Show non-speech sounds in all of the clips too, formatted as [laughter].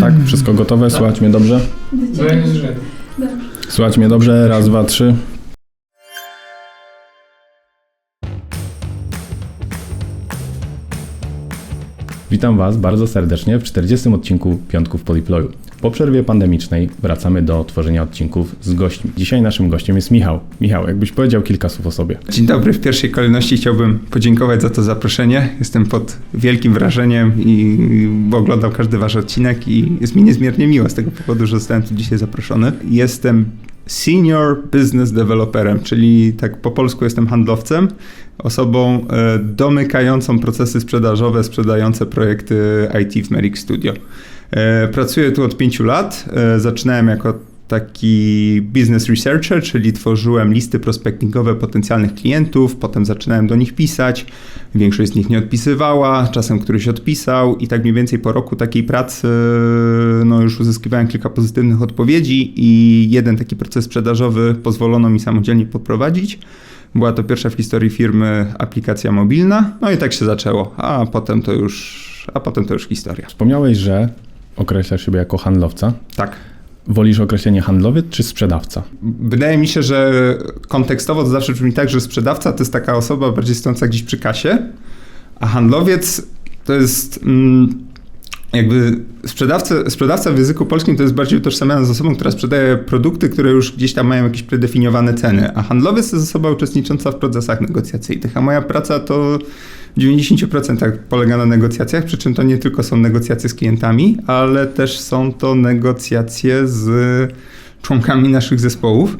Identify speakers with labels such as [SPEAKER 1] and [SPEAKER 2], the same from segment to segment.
[SPEAKER 1] Tak, wszystko gotowe, słychać mnie dobrze?
[SPEAKER 2] Z
[SPEAKER 1] Słychać mnie dobrze, raz, dwa, trzy. Witam Was bardzo serdecznie w 40. odcinku Piątków po deployu. Po przerwie pandemicznej wracamy do tworzenia odcinków z gośćmi. Dzisiaj naszym gościem jest Michał. Michał, jakbyś powiedział kilka słów o sobie.
[SPEAKER 2] Dzień dobry. W pierwszej kolejności chciałbym podziękować za to zaproszenie. Jestem pod wielkim wrażeniem i oglądam każdy wasz odcinek i jest mi niezmiernie miło z tego powodu, że zostałem tu dzisiaj zaproszony. Jestem senior business developerem, czyli tak po polsku jestem handlowcem, osobą e, domykającą procesy sprzedażowe, sprzedające projekty IT w Merrick Studio. E, Pracuję tu od pięciu lat. E, Zaczynałem jako taki business researcher, czyli tworzyłem listy prospectingowe potencjalnych klientów, potem zaczynałem do nich pisać. Większość z nich nie odpisywała, czasem któryś odpisał i tak mniej więcej po roku takiej pracy no już uzyskiwałem kilka pozytywnych odpowiedzi i jeden taki proces sprzedażowy pozwolono mi samodzielnie poprowadzić. Była to pierwsza w historii firmy aplikacja mobilna, no i tak się zaczęło, a potem to już, a potem to już historia.
[SPEAKER 1] Wspomniałeś, że określasz siebie jako handlowca.
[SPEAKER 2] Tak.
[SPEAKER 1] Wolisz określenie handlowiec czy sprzedawca?
[SPEAKER 2] Wydaje mi się, że kontekstowo to zawsze brzmi tak, że sprzedawca to jest taka osoba bardziej stojąca gdzieś przy kasie, a handlowiec to jest mm, jakby sprzedawca, sprzedawca w języku polskim to jest bardziej utożsamiany z osobą, która sprzedaje produkty, które już gdzieś tam mają jakieś predefiniowane ceny, a handlowiec to jest osoba uczestnicząca w procesach negocjacyjnych, a moja praca to w 90% polega na negocjacjach, przy czym to nie tylko są negocjacje z klientami, ale też są to negocjacje z członkami naszych zespołów,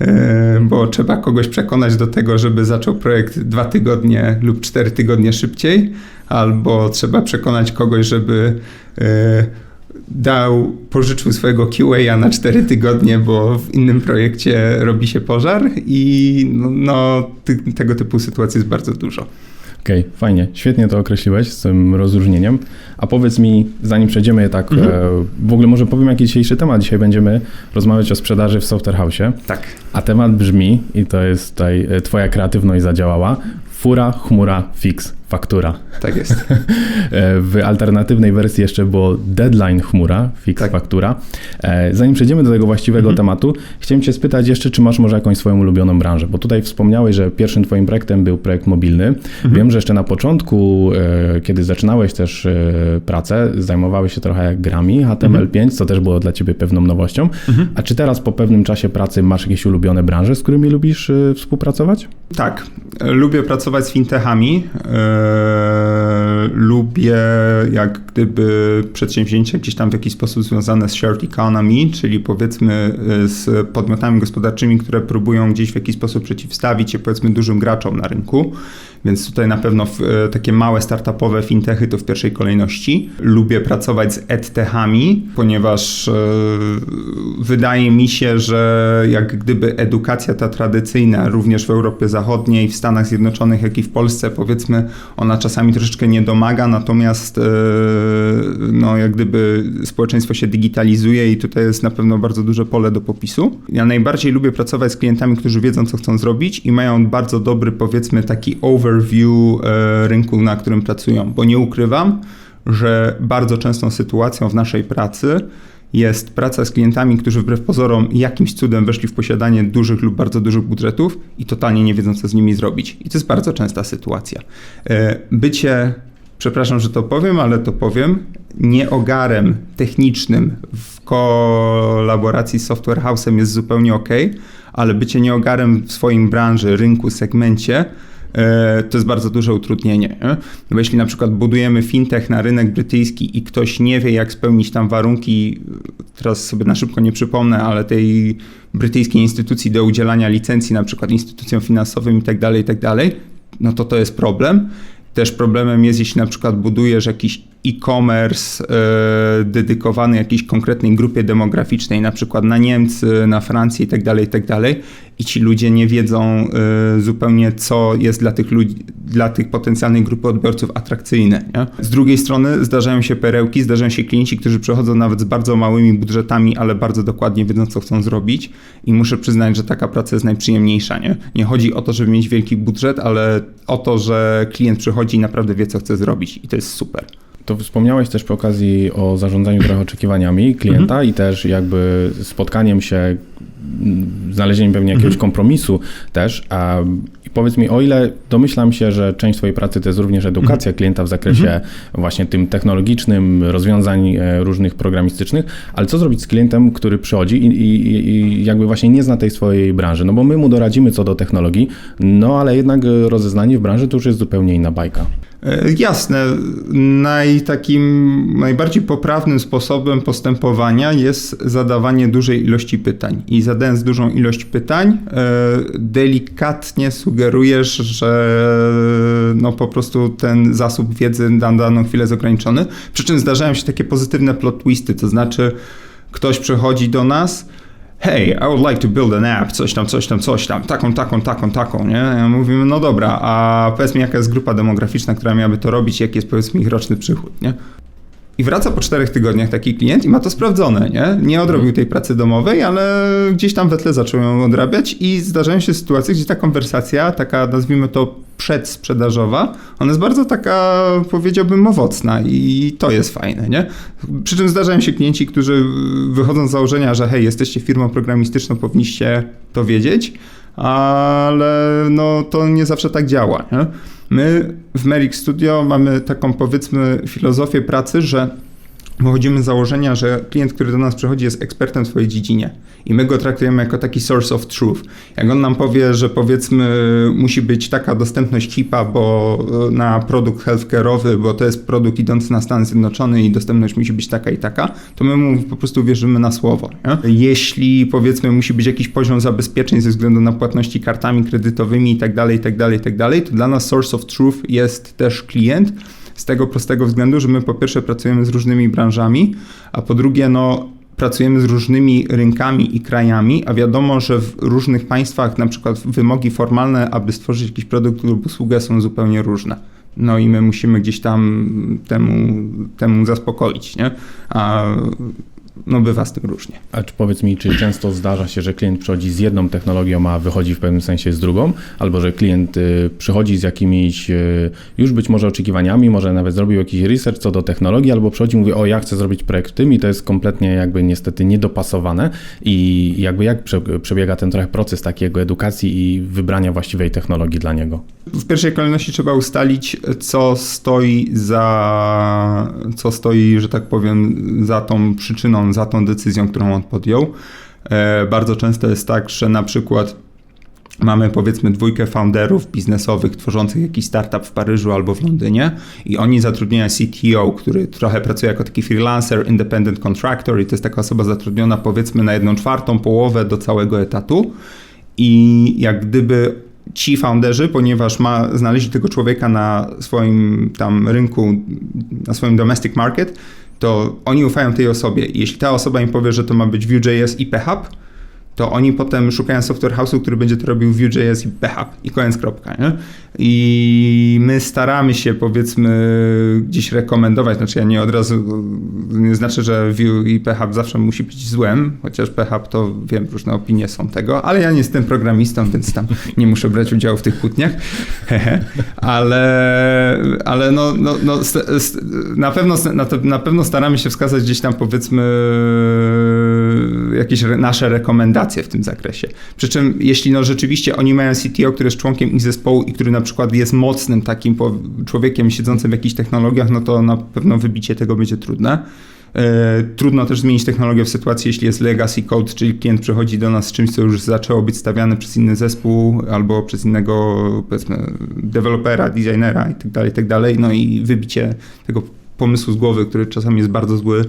[SPEAKER 2] e, bo trzeba kogoś przekonać do tego, żeby zaczął projekt dwa tygodnie lub cztery tygodnie szybciej, albo trzeba przekonać kogoś, żeby e, dał, pożyczył swojego QA na 4 tygodnie, bo w innym projekcie robi się pożar i no, no tego typu sytuacji jest bardzo dużo.
[SPEAKER 1] Okej, fajnie. Świetnie to określiłeś z tym rozróżnieniem. A powiedz mi, zanim przejdziemy tak,
[SPEAKER 2] Mhm.
[SPEAKER 1] e, w ogóle może powiem jaki dzisiejszy temat. Dzisiaj będziemy rozmawiać o sprzedaży w Software House.
[SPEAKER 2] Tak.
[SPEAKER 1] A temat brzmi, i to jest tutaj e, twoja kreatywność zadziałała, fura, chmura, fix, faktura.
[SPEAKER 2] Tak jest. [laughs]
[SPEAKER 1] E, W alternatywnej wersji jeszcze było deadline chmura, fix,
[SPEAKER 2] Tak.
[SPEAKER 1] faktura. E, Zanim przejdziemy do tego właściwego
[SPEAKER 2] Mhm.
[SPEAKER 1] tematu, chciałem cię spytać jeszcze, czy masz może jakąś swoją ulubioną branżę, bo tutaj wspomniałeś, że pierwszym twoim projektem był projekt mobilny.
[SPEAKER 2] Mhm.
[SPEAKER 1] Wiem, że jeszcze na początku, e, kiedy zaczynałeś też pracę, zajmowałeś się trochę grami HTML5, co też było dla ciebie pewną nowością.
[SPEAKER 2] Mhm.
[SPEAKER 1] A czy teraz po pewnym czasie pracy masz jakieś ulubione branże, z którymi lubisz współpracować?
[SPEAKER 2] Tak. Lubię pracować z fintechami. E, lubię jak gdyby przedsięwzięcia gdzieś tam w jakiś sposób związane z shared economy, czyli powiedzmy e, z podmiotami gospodarczymi, które próbują gdzieś w jakiś sposób przeciwstawić się powiedzmy dużym graczom na rynku. Więc tutaj na pewno e, takie małe startupowe fintechy to w pierwszej kolejności. Lubię pracować z edtechami, ponieważ e, wydaje mi się, że jak gdyby edukacja ta tradycyjna, również w Europie Zachodniej, w Stanach Zjednoczonych, jak i w Polsce, powiedzmy, ona czasami troszeczkę nie domaga, natomiast e, no, jak gdyby społeczeństwo się digitalizuje i tutaj jest na pewno bardzo duże pole do popisu. Ja najbardziej lubię pracować z klientami, którzy wiedzą, co chcą zrobić i mają bardzo dobry, powiedzmy, taki overview e, rynku, na którym pracują, bo nie ukrywam, że bardzo częstą sytuacją w naszej pracy jest praca z klientami, którzy wbrew pozorom jakimś cudem weszli w posiadanie dużych lub bardzo dużych budżetów i totalnie nie wiedzą, co z nimi zrobić. I to jest bardzo częsta sytuacja. E, Bycie, przepraszam, że to powiem, ale to powiem, nieogarem technicznym w kolaboracji z Software House'em jest zupełnie ok, ale bycie nieogarem w swoim branży, rynku, segmencie to jest bardzo duże utrudnienie. Nie? Bo jeśli na przykład budujemy fintech na rynek brytyjski i ktoś nie wie, jak spełnić tam warunki, teraz sobie na szybko nie przypomnę, ale tej brytyjskiej instytucji do udzielania licencji, na przykład instytucjom finansowym i tak dalej, i tak no to to jest problem. Też problemem jest, jeśli na przykład budujesz jakiś e-commerce e, dedykowany jakiejś konkretnej grupie demograficznej, na przykład na Niemcy, na Francję i tak dalej, i tak i ci ludzie nie wiedzą e, zupełnie, co jest dla tych ludzi, dla tych potencjalnej grupy odbiorców atrakcyjne. Nie? Z drugiej strony zdarzają się perełki, zdarzają się klienci, którzy przychodzą nawet z bardzo małymi budżetami, ale bardzo dokładnie wiedzą, co chcą zrobić i muszę przyznać, że taka praca jest najprzyjemniejsza. Nie, nie chodzi o to, żeby mieć wielki budżet, ale o to, że klient przychodzi i naprawdę wie, co chce zrobić i to jest super.
[SPEAKER 1] To wspomniałeś też przy okazji o zarządzaniu trochę oczekiwaniami klienta
[SPEAKER 2] Mhm.
[SPEAKER 1] i też jakby spotkaniem się, znalezieniem pewnie jakiegoś
[SPEAKER 2] Mhm.
[SPEAKER 1] kompromisu też. A i powiedz mi, o ile domyślam się, że część Twojej pracy to jest również edukacja
[SPEAKER 2] Mhm.
[SPEAKER 1] klienta w zakresie właśnie tym technologicznym, rozwiązań e, różnych programistycznych, ale co zrobić z klientem, który przychodzi i, i, i jakby właśnie nie zna tej swojej branży? No bo my mu doradzimy co do technologii, no ale jednak e, rozeznanie w branży to już jest zupełnie inna bajka.
[SPEAKER 2] E, Jasne. Naj, takim najbardziej poprawnym sposobem postępowania jest zadawanie dużej ilości pytań. I zadając dużą ilość pytań, e, delikatnie sugerujesz, że no po prostu ten zasób wiedzy na daną chwilę jest ograniczony. Przy czym zdarzają się takie pozytywne plot twisty, to znaczy ktoś przychodzi do nas, hey, I would like to build an app, coś tam, coś tam, coś tam, taką, taką, taką, taką, nie? Mówimy, no dobra, a powiedz mi, jaka jest grupa demograficzna, która miałaby to robić, jaki jest, powiedzmy, ich roczny przychód, nie? I wraca po czterech tygodniach taki klient i ma to sprawdzone, nie? Nie odrobił tej pracy domowej, ale gdzieś tam we tle zaczął ją odrabiać i zdarzają się sytuacje, gdzie ta konwersacja, taka nazwijmy to przedsprzedażowa, ona jest bardzo taka, powiedziałbym, owocna i to jest fajne, nie? Przy czym zdarzają się klienci, którzy wychodzą z założenia, że hej, jesteście firmą programistyczną, powinniście to wiedzieć, ale no to nie zawsze tak działa, nie? My w Merrick Studio mamy taką powiedzmy filozofię pracy, że wychodzimy z założenia, że klient, który do nas przychodzi, jest ekspertem w swojej dziedzinie i my go traktujemy jako taki source of truth. Jak on nam powie, że powiedzmy musi być taka dostępność HIPA, bo na produkt healthcare'owy, bo to jest produkt idący na Stany Zjednoczone i dostępność musi być taka i taka, to my mu po prostu wierzymy na słowo. Nie? Jeśli powiedzmy musi być jakiś poziom zabezpieczeń ze względu na płatności kartami kredytowymi i tak dalej, i tak dalej, i tak dalej, to dla nas source of truth jest też klient, z tego prostego względu, że my po pierwsze pracujemy z różnymi branżami, a po drugie, no, pracujemy z różnymi rynkami i krajami, a wiadomo, że w różnych państwach na przykład wymogi formalne, aby stworzyć jakiś produkt lub usługę są zupełnie różne. No i my musimy gdzieś tam temu, temu zaspokoić, nie? A no bywa z tym różnie.
[SPEAKER 1] A czy powiedz mi, czy często zdarza się, że klient przychodzi z jedną technologią, a wychodzi w pewnym sensie z drugą? Albo że klient y, przychodzi z jakimiś y, już być może oczekiwaniami, może nawet zrobił jakiś research co do technologii, albo przychodzi i mówi, o ja chcę zrobić projekt tym i to jest kompletnie jakby niestety niedopasowane i jakby jak prze, przebiega ten trochę proces takiego edukacji i wybrania właściwej technologii dla niego?
[SPEAKER 2] W pierwszej kolejności trzeba ustalić, co stoi za, co stoi, że tak powiem, za tą przyczyną, za tą decyzją, którą on podjął. E, bardzo często jest tak, że na przykład mamy powiedzmy dwójkę founderów biznesowych tworzących jakiś startup w Paryżu albo w Londynie i oni zatrudniają CTO, który trochę pracuje jako taki freelancer, independent contractor i to jest taka osoba zatrudniona powiedzmy na jedną czwartą połowę do całego etatu i jak gdyby ci founderzy, ponieważ ma, znaleźli tego człowieka na swoim tam rynku, na swoim domestic market, to oni ufają tej osobie. Jeśli ta osoba im powie, że to ma być Vue.js i PHP, to oni potem szukają software house'u, który będzie to robił Vue.js i PHP i koniec kropka, nie? I my staramy się powiedzmy gdzieś rekomendować, znaczy ja nie od razu, nie znaczy, że Vue i PHP zawsze musi być złem, chociaż PHP to wiem, różne opinie są tego, ale ja nie jestem programistą, więc tam nie muszę brać udziału w tych kłótniach, ale, ale no, no, no na, pewno, na, pewno staramy się wskazać gdzieś tam powiedzmy jakieś nasze rekomendacje w tym zakresie. Przy czym jeśli no rzeczywiście oni mają CTO, który jest członkiem ich zespołu i który na przykład jest mocnym takim człowiekiem siedzącym w jakichś technologiach, no to na pewno wybicie tego będzie trudne. Trudno też zmienić technologię w sytuacji, jeśli jest legacy code, czyli klient przychodzi do nas z czymś, co już zaczęło być stawiane przez inny zespół albo przez innego, powiedzmy, dewelopera, designera itd., itd. No i wybicie tego pomysłu z głowy, który czasami jest bardzo zły,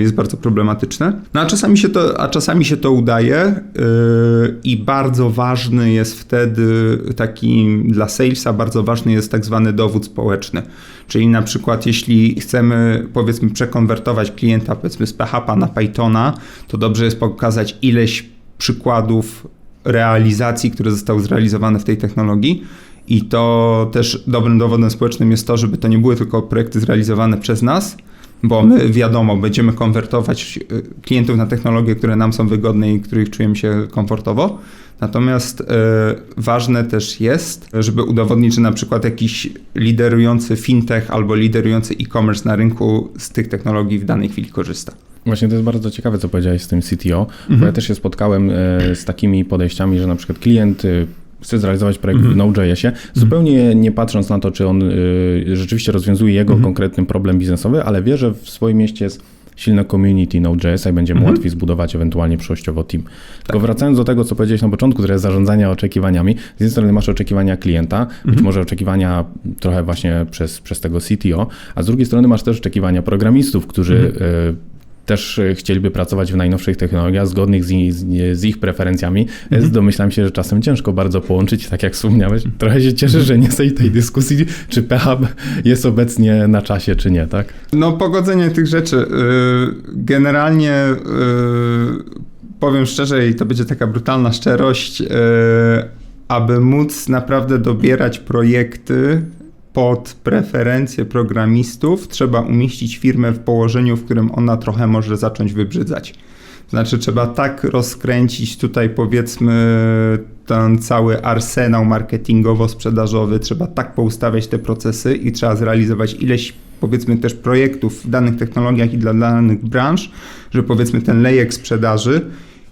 [SPEAKER 2] jest bardzo problematyczne. No a czasami się to, a czasami się to udaje yy, i bardzo ważny jest wtedy taki dla salesa bardzo ważny jest tak zwany dowód społeczny. Czyli na przykład jeśli chcemy powiedzmy przekonwertować klienta powiedzmy z PHP na Pythona, to dobrze jest pokazać ileś przykładów realizacji, które zostały zrealizowane w tej technologii. I to też dobrym dowodem społecznym jest to, żeby to nie były tylko projekty zrealizowane przez nas, bo my wiadomo, będziemy konwertować y, klientów na technologie, które nam są wygodne i których czujemy się komfortowo. Natomiast e, ważne też jest, żeby udowodnić, że na przykład jakiś liderujący fintech albo liderujący e-commerce na rynku z tych technologii w danej chwili korzysta.
[SPEAKER 1] Właśnie to jest bardzo ciekawe, co powiedziałeś z tym CTO, bo
[SPEAKER 2] Mhm.
[SPEAKER 1] ja też się spotkałem e, z takimi podejściami, że na przykład klient e, chce zrealizować projekt
[SPEAKER 2] Mhm.
[SPEAKER 1] w Node.jsie, zupełnie nie patrząc na to, czy on e, rzeczywiście rozwiązuje jego
[SPEAKER 2] Mhm.
[SPEAKER 1] konkretny problem biznesowy, ale wie, że w swoim mieście jest silne community Node.js i będzie mu
[SPEAKER 2] Mhm.
[SPEAKER 1] łatwiej zbudować ewentualnie przyszłościowo team. Tylko
[SPEAKER 2] Tak.
[SPEAKER 1] wracając do tego, co powiedziałeś na początku, które jest zarządzanie oczekiwaniami. Z jednej strony masz oczekiwania klienta, być
[SPEAKER 2] Mhm.
[SPEAKER 1] może oczekiwania trochę właśnie przez, przez tego CTO, a z drugiej strony masz też oczekiwania programistów, którzy
[SPEAKER 2] Mhm.
[SPEAKER 1] e, też e, chcieliby pracować w najnowszych technologiach, zgodnych z, i- z, ich preferencjami.
[SPEAKER 2] Mhm.
[SPEAKER 1] Domyślam się, że czasem ciężko bardzo połączyć, tak jak wspomniałeś. Trochę się cieszę, że nie z tej dyskusji, czy PHP jest obecnie na czasie, czy nie, tak?
[SPEAKER 2] No, pogodzenie tych rzeczy. y, Generalnie y, powiem szczerze, i to będzie taka brutalna szczerość, y, aby móc naprawdę dobierać projekty pod preferencje programistów, trzeba umieścić firmę w położeniu, w którym ona trochę może zacząć wybrzydzać. Znaczy, trzeba tak rozkręcić tutaj, powiedzmy, ten cały arsenał marketingowo-sprzedażowy, trzeba tak poustawiać te procesy i trzeba zrealizować ileś, powiedzmy, też projektów w danych technologiach i dla danych branż, że powiedzmy ten lejek sprzedaży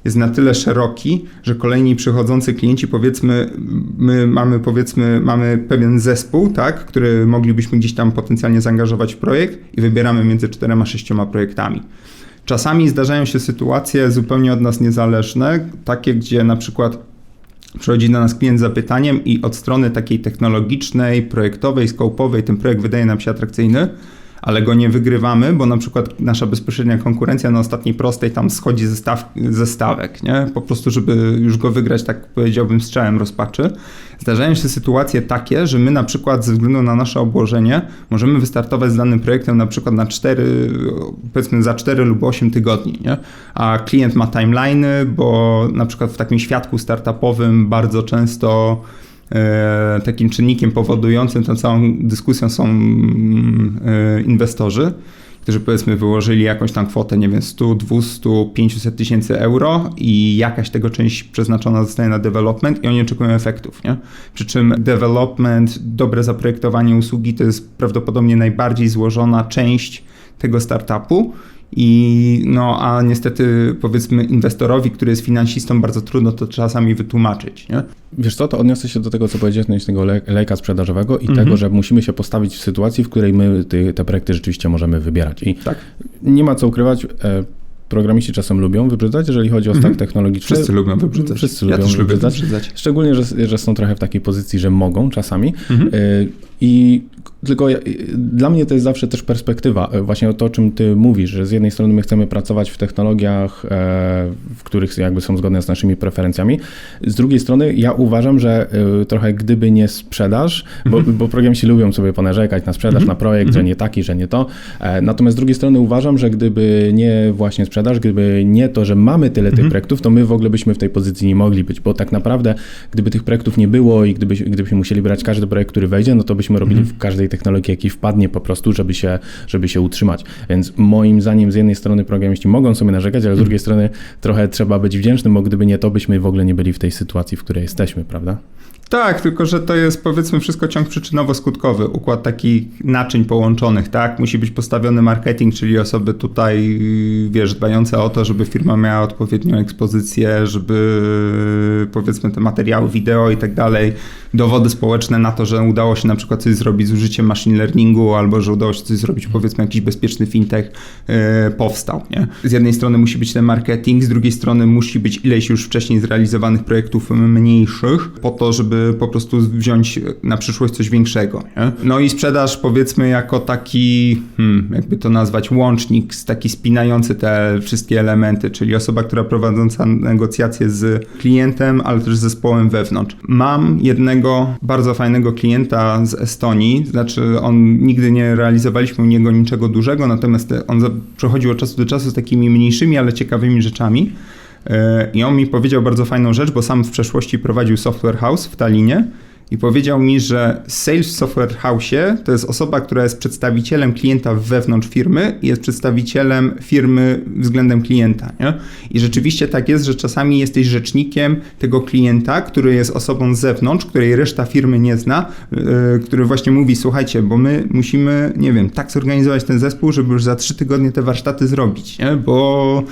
[SPEAKER 2] jest na tyle szeroki, że kolejni przychodzący klienci, powiedzmy, my mamy, powiedzmy, mamy pewien zespół, tak, który moglibyśmy gdzieś tam potencjalnie zaangażować w projekt i wybieramy między czterema, sześcioma projektami. Czasami zdarzają się sytuacje zupełnie od nas niezależne, takie, gdzie na przykład przychodzi do nas klient z zapytaniem i od strony takiej technologicznej, projektowej, skopowej ten projekt wydaje nam się atrakcyjny, ale go nie wygrywamy, bo na przykład nasza bezpośrednia konkurencja na ostatniej prostej tam schodzi ze, staw, ze stawek, nie? Po prostu, żeby już go wygrać, tak powiedziałbym, strzałem rozpaczy. Zdarzają się sytuacje takie, że my na przykład ze względu na nasze obłożenie możemy wystartować z danym projektem na przykład na 4, powiedzmy za 4 lub 8 tygodni, nie? A klient ma timeliny, bo na przykład w takim świadku startupowym bardzo często takim czynnikiem powodującym tę całą dyskusję są mm, e, inwestorzy, którzy powiedzmy wyłożyli jakąś tam kwotę, nie wiem, 100, 200, 500 tysięcy euro i jakaś tego część przeznaczona zostaje na development i oni oczekują efektów, nie? Przy czym development, dobre zaprojektowanie usługi to jest prawdopodobnie najbardziej złożona część tego startupu i no, a niestety powiedzmy inwestorowi, który jest finansistą, bardzo trudno to czasami wytłumaczyć, nie?
[SPEAKER 1] Wiesz co, to odniosę się do tego, co powiedziałeś odnośnie tego le- lejka sprzedażowego i
[SPEAKER 2] Mhm.
[SPEAKER 1] tego, że musimy się postawić w sytuacji, w której my ty, te projekty rzeczywiście możemy wybierać. I
[SPEAKER 2] Tak.
[SPEAKER 1] nie ma co ukrywać, e, programiści czasem lubią wybrzydzać, jeżeli chodzi o stack
[SPEAKER 2] Mhm.
[SPEAKER 1] technologiczny.
[SPEAKER 2] Wszyscy lubią wybrzydzać.
[SPEAKER 1] Wszyscy
[SPEAKER 2] ja
[SPEAKER 1] lubią
[SPEAKER 2] też lubię
[SPEAKER 1] wybrzydzać.
[SPEAKER 2] wybrzydzać.
[SPEAKER 1] Szczególnie, że, że są trochę w takiej pozycji, że mogą czasami.
[SPEAKER 2] Mhm.
[SPEAKER 1] Y, I tylko ja, dla mnie to jest zawsze też perspektywa, y, właśnie o to, o czym ty mówisz, że z jednej strony my chcemy pracować w technologiach, e, w których jakby są zgodne z naszymi preferencjami. Z drugiej strony ja uważam, że y, trochę gdyby nie sprzedaż, bo,
[SPEAKER 2] Mhm.
[SPEAKER 1] bo programiści lubią sobie ponarzekać na sprzedaż, na projekt, że nie taki, że nie to. E, Natomiast z drugiej strony uważam, że gdyby nie właśnie sprzedaż, gdyby nie to, że mamy tyle
[SPEAKER 2] Mhm.
[SPEAKER 1] tych projektów, to my w ogóle byśmy w tej pozycji nie mogli być, bo tak naprawdę gdyby tych projektów nie było i gdyby, gdybyśmy musieli brać każdy projekt, który wejdzie, no to byśmy robili
[SPEAKER 2] Mhm.
[SPEAKER 1] w każdej technologii, jaki wpadnie po prostu, żeby się, żeby się utrzymać. Więc moim zdaniem z jednej strony programiści mogą sobie narzekać, ale z drugiej strony trochę trzeba być wdzięcznym, bo gdyby nie to, byśmy w ogóle nie byli w tej sytuacji, w której jesteśmy, prawda?
[SPEAKER 2] Tak, tylko że to jest powiedzmy wszystko ciąg przyczynowo-skutkowy, układ takich naczyń połączonych, tak? Musi być postawiony marketing, czyli osoby tutaj, wiesz, dbające o to, żeby firma miała odpowiednią ekspozycję, żeby powiedzmy te materiały wideo i tak dalej, dowody społeczne na to, że udało się na przykład coś zrobić z użyciem machine learningu, albo że udało się coś zrobić, powiedzmy jakiś bezpieczny fintech yy, powstał, nie? Z jednej strony musi być ten marketing, z drugiej strony musi być ileś już wcześniej zrealizowanych projektów mniejszych, po to, żeby po prostu wziąć na przyszłość coś większego. Nie? No i sprzedaż powiedzmy jako taki, hmm, jakby to nazwać, łącznik, taki spinający te wszystkie elementy, czyli osoba, która prowadząca negocjacje z klientem, ale też z zespołem wewnątrz. Mam jednego bardzo fajnego klienta z Estonii, znaczy on nigdy nie realizowaliśmy u niego niczego dużego, natomiast on przechodził od czasu do czasu z takimi mniejszymi, ale ciekawymi rzeczami. E, I on mi powiedział bardzo fajną rzecz, bo sam w przeszłości prowadził software house w Tallinie i powiedział mi, że sales w software house to jest osoba, która jest przedstawicielem klienta wewnątrz firmy i jest przedstawicielem firmy względem klienta. Nie? I rzeczywiście tak jest, że czasami jesteś rzecznikiem tego klienta, który jest osobą z zewnątrz, której reszta firmy nie zna, yy, który właśnie mówi: Słuchajcie, bo my musimy, nie wiem, tak zorganizować ten zespół, żeby już za trzy tygodnie te warsztaty zrobić, nie? bo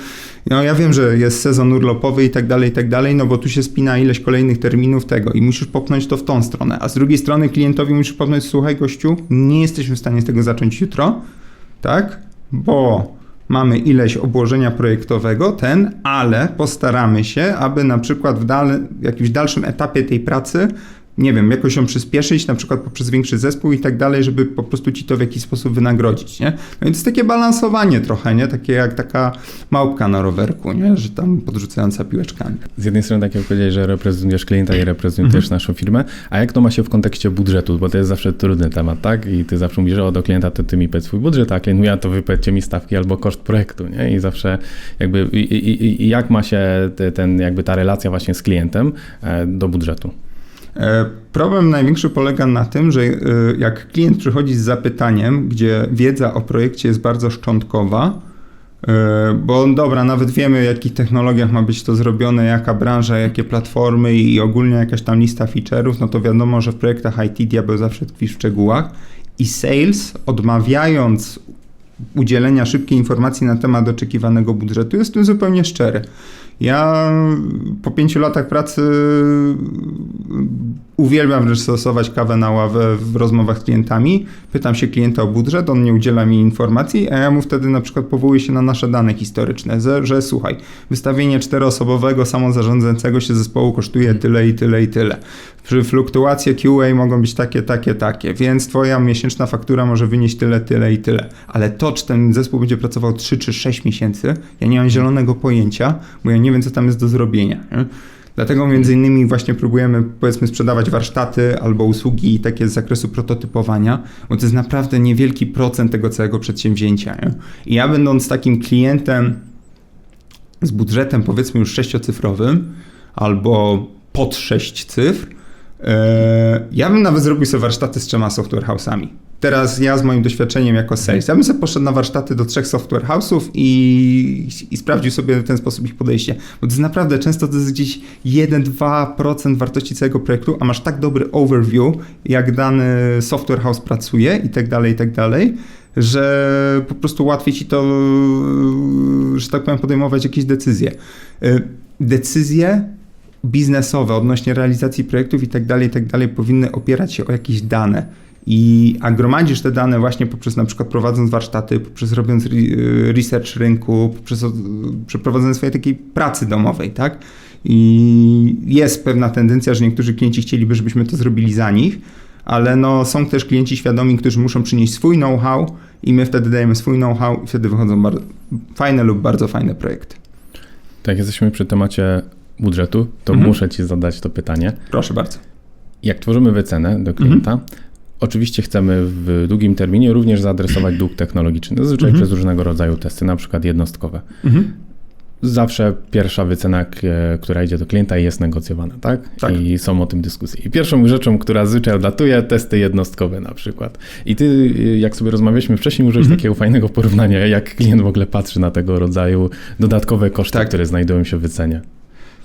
[SPEAKER 2] no ja wiem, że jest sezon urlopowy i tak dalej, i tak dalej, no bo tu się spina ileś kolejnych terminów tego i musisz popchnąć to w tą stronę. A z drugiej strony klientowi musisz popchnąć, słuchaj gościu, nie jesteśmy w stanie z tego zacząć jutro, tak? Bo mamy ileś obłożenia projektowego, ten, ale postaramy się, aby na przykład w dal, jakimś dalszym etapie tej pracy nie wiem, jakoś ją przyspieszyć, na przykład poprzez większy zespół i tak dalej, żeby po prostu ci to w jakiś sposób wynagrodzić, nie? No jest takie balansowanie trochę, nie? Takie jak taka małpka na rowerku, nie? Że tam podrzucająca piłeczkami.
[SPEAKER 1] Z jednej strony, tak jak powiedziałeś, że reprezentujesz klienta i reprezentujesz
[SPEAKER 2] Mhm.
[SPEAKER 1] naszą firmę, a jak to ma się w kontekście budżetu, bo to jest zawsze trudny temat, tak? I ty zawsze mówisz, że o, do klienta to ty mi powiedz swój budżet, a klient mówi, a to wypowiedzcie mi stawki albo koszt projektu, nie? I zawsze jakby, i, i, i jak ma się te, ten, jakby ta relacja właśnie z klientem e, do budżetu?
[SPEAKER 2] E, Problem największy polega na tym, że e, jak klient przychodzi z zapytaniem, gdzie wiedza o projekcie jest bardzo szczątkowa, e, bo dobra, nawet wiemy, w jakich technologiach ma być to zrobione, jaka branża, jakie platformy i ogólnie jakaś tam lista feature'ów, no to wiadomo, że w projektach IT diabeł zawsze tkwi w szczegółach i sales, odmawiając udzielenia szybkiej informacji na temat oczekiwanego budżetu, jest tym zupełnie szczery. Ja po pięciu latach pracy uwielbiam wręcz stosować kawę na ławę w rozmowach z klientami. Pytam się klienta o budżet, on nie udziela mi informacji, a ja mu wtedy na przykład powołuję się na nasze dane historyczne, że, że słuchaj, wystawienie czteroosobowego samozarządzającego się zespołu kosztuje tyle i tyle i tyle. Przy fluktuacje QA mogą być takie, takie, takie, więc twoja miesięczna faktura może wynieść tyle, tyle i tyle. Ale to, czy ten zespół będzie pracował 3 czy 6 miesięcy, ja nie mam zielonego pojęcia, bo ja nie wiem, co tam jest do zrobienia. Nie? Dlatego między innymi właśnie próbujemy powiedzmy sprzedawać warsztaty albo usługi takie z zakresu prototypowania, bo to jest naprawdę niewielki procent tego całego przedsięwzięcia. Nie? I ja będąc takim klientem z budżetem powiedzmy już sześciocyfrowym albo pod sześć cyfr, e, ja bym nawet zrobił sobie warsztaty z trzema software house'ami. Teraz ja z moim doświadczeniem jako sales, ja bym sobie poszedł na warsztaty do trzech software house'ów i, i sprawdził sobie w ten sposób ich podejście. Bo to jest naprawdę często to jest gdzieś 1-2% wartości całego projektu, a masz tak dobry overview, jak dany software house pracuje i tak dalej, i tak dalej, że po prostu łatwiej ci to, że tak powiem, podejmować jakieś decyzje. Y, Decyzje biznesowe odnośnie realizacji projektów i tak dalej, i tak dalej powinny opierać się o jakieś dane. I, a gromadzisz te dane właśnie poprzez na przykład prowadząc warsztaty, poprzez robiąc re- research rynku, poprzez przeprowadzenie swojej takiej pracy domowej, tak? I jest pewna tendencja, że niektórzy klienci chcieliby, żebyśmy to zrobili za nich, ale no, są też klienci świadomi, którzy muszą przynieść swój know-how i my wtedy dajemy swój know-how i wtedy wychodzą bardzo fajne lub bardzo fajne projekty.
[SPEAKER 1] Tak, jesteśmy przy temacie budżetu, to
[SPEAKER 2] Mhm.
[SPEAKER 1] muszę ci zadać to pytanie.
[SPEAKER 2] Proszę bardzo.
[SPEAKER 1] Jak tworzymy wycenę do klienta, oczywiście chcemy w długim terminie również zaadresować dług technologiczny, zazwyczaj
[SPEAKER 2] Mhm.
[SPEAKER 1] przez różnego rodzaju testy, na przykład jednostkowe.
[SPEAKER 2] Mhm.
[SPEAKER 1] Zawsze pierwsza wycena, k- która idzie do klienta jest negocjowana, tak?
[SPEAKER 2] Tak.
[SPEAKER 1] I są o tym dyskusje. I pierwszą rzeczą, która zazwyczaj odlatuje, testy jednostkowe na przykład. I ty, y, jak sobie rozmawialiśmy wcześniej, użyłeś
[SPEAKER 2] Mhm.
[SPEAKER 1] takiego fajnego porównania, jak klient w ogóle patrzy na tego rodzaju dodatkowe koszty,
[SPEAKER 2] Tak.
[SPEAKER 1] które znajdują się w wycenie.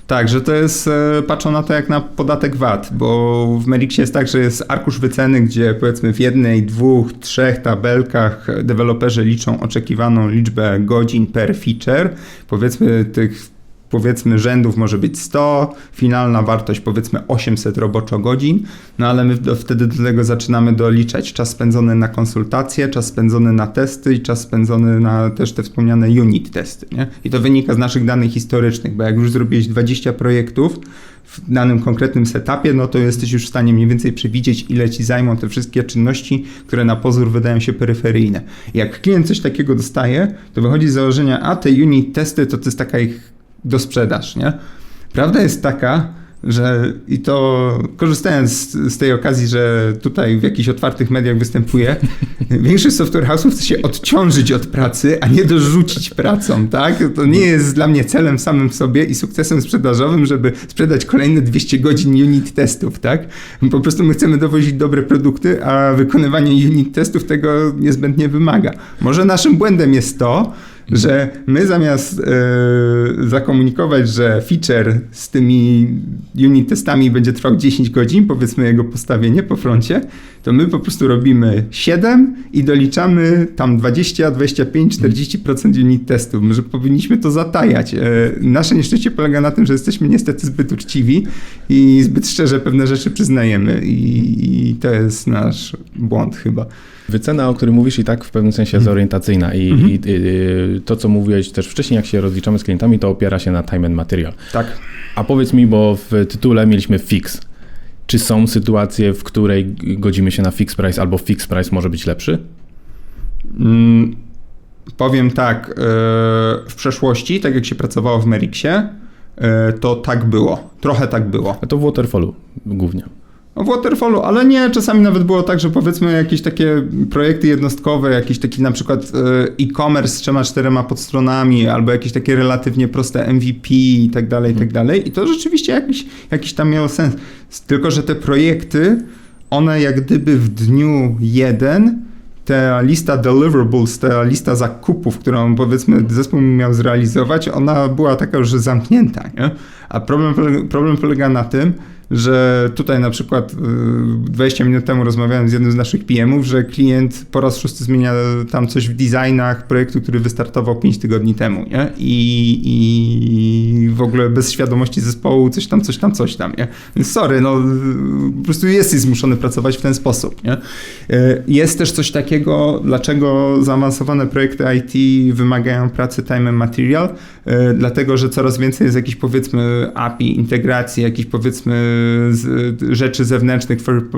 [SPEAKER 2] Tak, że to jest, e, patrzą na to jak na podatek VAT, bo w Merixie jest tak, że jest arkusz wyceny, gdzie powiedzmy w jednej, dwóch, trzech tabelkach deweloperzy liczą oczekiwaną liczbę godzin per feature. Powiedzmy tych powiedzmy rzędów może być 100, finalna wartość powiedzmy 800 roboczo godzin, no ale my do, wtedy do tego zaczynamy doliczać czas spędzony na konsultacje, czas spędzony na testy i czas spędzony na też te wspomniane unit testy, nie? I to wynika z naszych danych historycznych, bo jak już zrobiłeś 20 projektów w danym konkretnym setupie, no to jesteś już w stanie mniej więcej przewidzieć, ile ci zajmą te wszystkie czynności, które na pozór wydają się peryferyjne. Jak klient coś takiego dostaje, to wychodzi z założenia, a te unit testy to to jest taka ich do sprzedaż, nie? Prawda jest taka, że i to korzystając z, z tej okazji, że tutaj w jakichś otwartych mediach występuję, [laughs] większość software house'ów chce się odciążyć od pracy, a nie dorzucić pracą, tak? To nie jest dla mnie celem samym w sobie i sukcesem sprzedażowym, żeby sprzedać kolejne 200 godzin unit testów, tak? Po prostu my chcemy dowozić dobre produkty, a wykonywanie unit testów tego niezbędnie wymaga. Może naszym błędem jest to, że my zamiast e, zakomunikować, że feature z tymi unit testami będzie trwał 10 godzin, powiedzmy jego postawienie po froncie, to my po prostu robimy 7 i doliczamy tam 20, 25, 40% unit testów. Że powinniśmy to zatajać. E, nasze nieszczęście polega na tym, że jesteśmy niestety zbyt uczciwi i zbyt szczerze pewne rzeczy przyznajemy i, i to jest nasz błąd chyba.
[SPEAKER 1] Wycena, o której mówisz, i tak w pewnym sensie jest orientacyjna. I,
[SPEAKER 2] Mhm.
[SPEAKER 1] i y, to, co mówiłeś też wcześniej, jak się rozliczamy z klientami, to opiera się na time and material.
[SPEAKER 2] Tak.
[SPEAKER 1] A powiedz mi, bo w tytule mieliśmy fix. Czy są sytuacje, w której godzimy się na fix price, albo fix price może być lepszy?
[SPEAKER 2] Mm, powiem tak, e, w przeszłości, tak jak się pracowało w Merixie, e, to tak było. Trochę tak było.
[SPEAKER 1] A to w waterfallu głównie.
[SPEAKER 2] W Waterfallu, ale nie, czasami nawet było tak, że powiedzmy jakieś takie projekty jednostkowe, jakiś taki na przykład e, e-commerce z trzema, czterema podstronami, albo jakieś takie relatywnie proste MVP i tak dalej, i tak dalej. I to rzeczywiście jakiś, jakiś tam miało sens. Tylko, że te projekty, one jak gdyby w dniu jeden ta lista deliverables, ta lista zakupów, którą powiedzmy zespół miał zrealizować, ona była taka już zamknięta. Nie? A problem, problem polega na tym, że tutaj na przykład y, 20 minut temu rozmawiałem z jednym z naszych PM-ów, że klient po raz szósty zmienia tam coś w designach projektu, który wystartował 5 tygodni temu, nie? I, I w ogóle bez świadomości zespołu coś tam, coś tam, coś tam, nie? Sorry, no y, po prostu jesteś zmuszony pracować w ten sposób, nie? Y, Jest też coś takiego, dlaczego zaawansowane projekty IT wymagają pracy time and material, y, dlatego, że coraz więcej jest jakichś powiedzmy API, integracji, jakichś powiedzmy rzeczy zewnętrznych, third,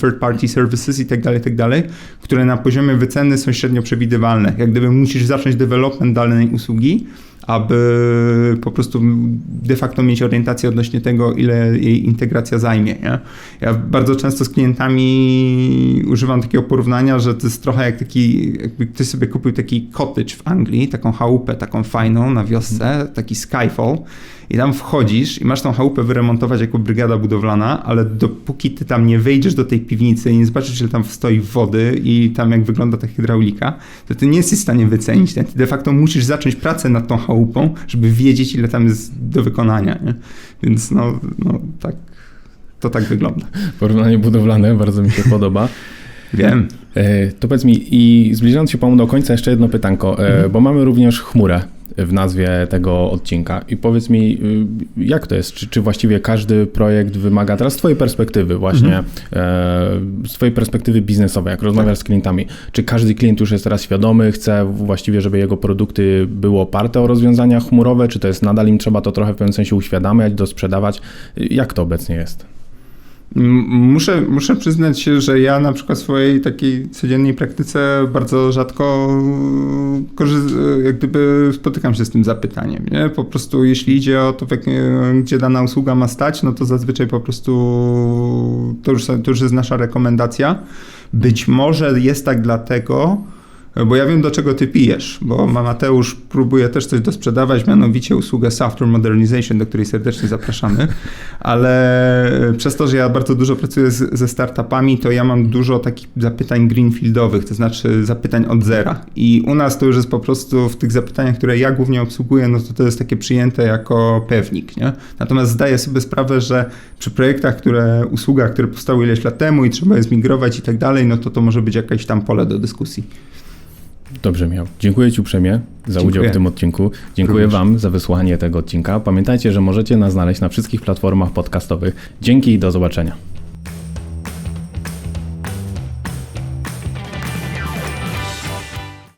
[SPEAKER 2] third party services i tak dalej, tak dalej, które na poziomie wyceny są średnio przewidywalne. Jak gdyby musisz zacząć development danej usługi, aby po prostu de facto mieć orientację odnośnie tego, ile jej integracja zajmie. Nie? Ja bardzo często z klientami używam takiego porównania, że to jest trochę jak taki, jakby ktoś sobie kupił taki cottage w Anglii, taką chałupę, taką fajną na wiosce, taki skyfall i tam wchodzisz i masz tą chałupę wyremontować jako brygada budowlana, ale dopóki ty tam nie wejdziesz do tej piwnicy i nie zobaczysz, ile tam stoi wody i tam jak wygląda ta hydraulika, to ty nie jesteś w stanie wycenić. Ty de facto musisz zacząć pracę nad tą chałupą, żeby wiedzieć, ile tam jest do wykonania. Nie? Więc no, no tak, to tak wygląda.
[SPEAKER 1] Porównanie budowlane bardzo mi się [laughs] podoba.
[SPEAKER 2] Wiem.
[SPEAKER 1] E, To powiedz mi, i zbliżając się pomału do końca, jeszcze jedno pytanko, e,
[SPEAKER 2] Mhm.
[SPEAKER 1] bo mamy również chmurę w nazwie tego odcinka. I powiedz mi, y, jak to jest? Czy, czy właściwie każdy projekt wymaga, teraz z Twojej perspektywy, właśnie
[SPEAKER 2] Mhm.
[SPEAKER 1] e, z Twojej perspektywy biznesowej, jak rozmawiasz z klientami, czy każdy klient już jest teraz świadomy, chce właściwie, żeby jego produkty były oparte o rozwiązania chmurowe, czy to jest nadal im trzeba to trochę w pewnym sensie uświadamiać, dosprzedawać? Jak to obecnie jest?
[SPEAKER 2] Muszę, muszę przyznać się, że ja na przykład w swojej takiej codziennej praktyce bardzo rzadko korzy- jak gdyby spotykam się z tym zapytaniem. Nie? Po prostu jeśli idzie o to, gdzie dana usługa ma stać, no to zazwyczaj po prostu to już, to już jest nasza rekomendacja. Być może jest tak dlatego, bo ja wiem, do czego ty pijesz, bo Mateusz próbuje też coś dosprzedawać, mianowicie usługę Software Modernization, do której serdecznie zapraszamy, ale przez to, że ja bardzo dużo pracuję z, ze startupami, to ja mam dużo takich zapytań greenfieldowych, to znaczy zapytań od zera. I u nas to już jest po prostu w tych zapytaniach, które ja głównie obsługuję, no to to jest takie przyjęte jako pewnik. Nie? Natomiast zdaję sobie sprawę, że przy projektach, które, usługach, które powstały ileś lat temu i trzeba je zmigrować i tak dalej, no to to może być jakieś tam pole do dyskusji.
[SPEAKER 1] Dobrze, miał. Dziękuję Ci uprzejmie za
[SPEAKER 2] Dziękuję.
[SPEAKER 1] udział w tym odcinku. Dziękuję
[SPEAKER 2] Również.
[SPEAKER 1] Wam za wysłuchanie tego odcinka. Pamiętajcie, że możecie nas znaleźć na wszystkich platformach podcastowych. Dzięki i do zobaczenia.